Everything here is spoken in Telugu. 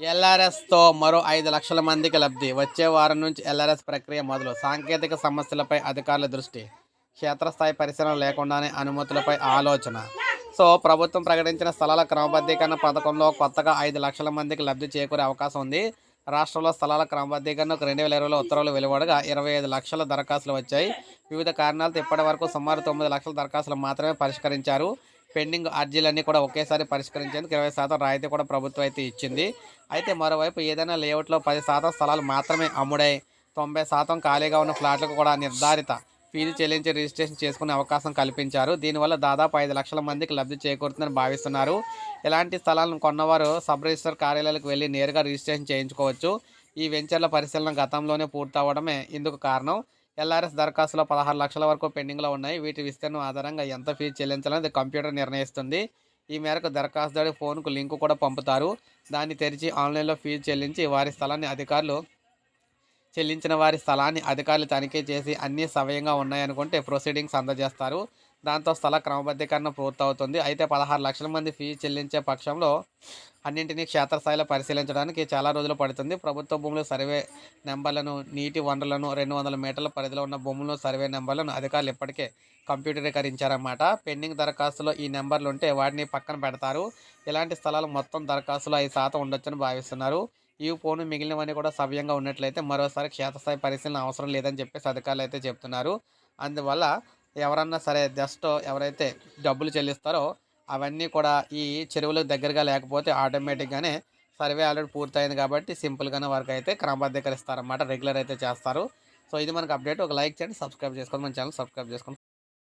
ఎల్ఆర్ఎస్తో మరో ఐదు లక్షల మందికి లబ్ధి. వచ్చే వారం నుంచి ఎల్ఆర్ఎస్ ప్రక్రియ మొదలు. సాంకేతిక సమస్యలపై అధికారుల దృష్టి. క్షేత్రస్థాయి పరిశీలన లేకుండానే అనుమతులపై ఆలోచన. సో ప్రభుత్వం ప్రకటించిన స్థలాల క్రమబద్ధీకరణ పథకంలో కొత్తగా ఐదు లక్షల మందికి లబ్ధి చేకూరే అవకాశం ఉంది. రాష్ట్రంలో స్థలాల క్రమబద్ధీకరణకు రెండు వేల ఇరవైలో ఉత్తర్వులు వెలువడగా ఇరవై ఐదు లక్షల దరఖాస్తులు వచ్చాయి. వివిధ కారణాలతో ఇప్పటి వరకు సుమారు తొమ్మిది లక్షల దరఖాస్తులు మాత్రమే పరిష్కరించారు. పెండింగ్ అర్జీలన్నీ కూడా ఒకేసారి పరిష్కరించేందుకు ఇరవై శాతం రాయితీ కూడా ప్రభుత్వం అయితే ఇచ్చింది. అయితే మరోవైపు ఏదైనా లేఅవుట్లో పది శాతం స్థలాలు మాత్రమే అమ్ముడై తొంభై శాతం ఖాళీగా ఉన్న ఫ్లాట్లకు కూడా నిర్ధారిత ఫీజు చెల్లించి రిజిస్ట్రేషన్ చేసుకునే అవకాశం కల్పించారు. దీనివల్ల దాదాపు ఐదు లక్షల మందికి లబ్ధి చేకూరుతుందని భావిస్తున్నారు. ఇలాంటి స్థలాలను కొన్నవారు సబ్ రిజిస్టర్ కార్యాలయాలకు వెళ్ళి నేరుగా రిజిస్ట్రేషన్ చేయించుకోవచ్చు. ఈ వెంచర్ల పరిశీలన గతంలోనే పూర్తవడమే ఇందుకు కారణం. ఎల్ఆర్ఎస్ దరఖాస్తులో పదహారు లక్షల వరకు పెండింగ్లో ఉన్నాయి. వీటి విస్తీర్ణం ఆధారంగా ఎంత ఫీజు చెల్లించాలని కంప్యూటర్ నిర్ణయిస్తుంది. ఈ మేరకు దరఖాస్తుదారు ఫోన్కు లింకు కూడా పంపుతారు. దాన్ని తెరిచి ఆన్లైన్లో ఫీజు చెల్లించి వారి స్థలాన్ని అధికారులు చెల్లించిన వారి స్థలాన్ని అధికారులు తనిఖీ చేసి అన్నీ సవ్యంగా ఉన్నాయనుకుంటే ప్రొసీడింగ్స్ అందజేస్తారు. దాంతో స్థల క్రమబద్ధీకరణ పూర్తవుతుంది. అయితే పదహారు లక్షల మంది ఫీజు చెల్లించే పక్షంలో అన్నింటినీ క్షేత్రస్థాయిలో పరిశీలించడానికి చాలా రోజులు పడుతుంది. ప్రభుత్వ భూముల సర్వే నెంబర్లను నీటి వనరులను రెండు వందల మీటర్ల పరిధిలో ఉన్న భూములను సర్వే నెంబర్లను అధికారులు ఇప్పటికే కంప్యూటరీకరించారన్నమాట. పెండింగ్ దరఖాస్తులో ఈ నెంబర్లు ఉంటే వాటిని పక్కన పెడతారు. ఇలాంటి స్థలాలు మొత్తం దరఖాస్తులో ఐదు శాతం ఉండొచ్చని భావిస్తున్నారు. ఈ ఫోను మిగిలినవన్నీ కూడా సవ్యంగా ఉన్నట్లయితే మరోసారి క్షేత్రస్థాయి పరిశీలన అవసరం లేదని చెప్పేసి అధికారులు అయితే చెప్తున్నారు. అందువల్ల ఎవరన్నా సరే జస్ట్ ఎవరైతే డబ్బులు చెల్లిస్తారో అవన్నీ కూడా ఈ చెరువులకు దగ్గరగా లేకపోతే ఆటోమేటిక్గానే సర్వే ఆల్రెడీ పూర్తయింది కాబట్టి సింపుల్గానే వర్క్ అయితే క్రమబద్ధీకరిస్తారన్నమాట రెగ్యులర్ అయితే చేస్తారు. సో ఇది మనకు అప్డేట్ ఒక లైక్ చేయండి సబ్స్క్రైబ్ చేసుకోండి మన ఛానల్ సబ్స్క్రైబ్ చేసుకోండి.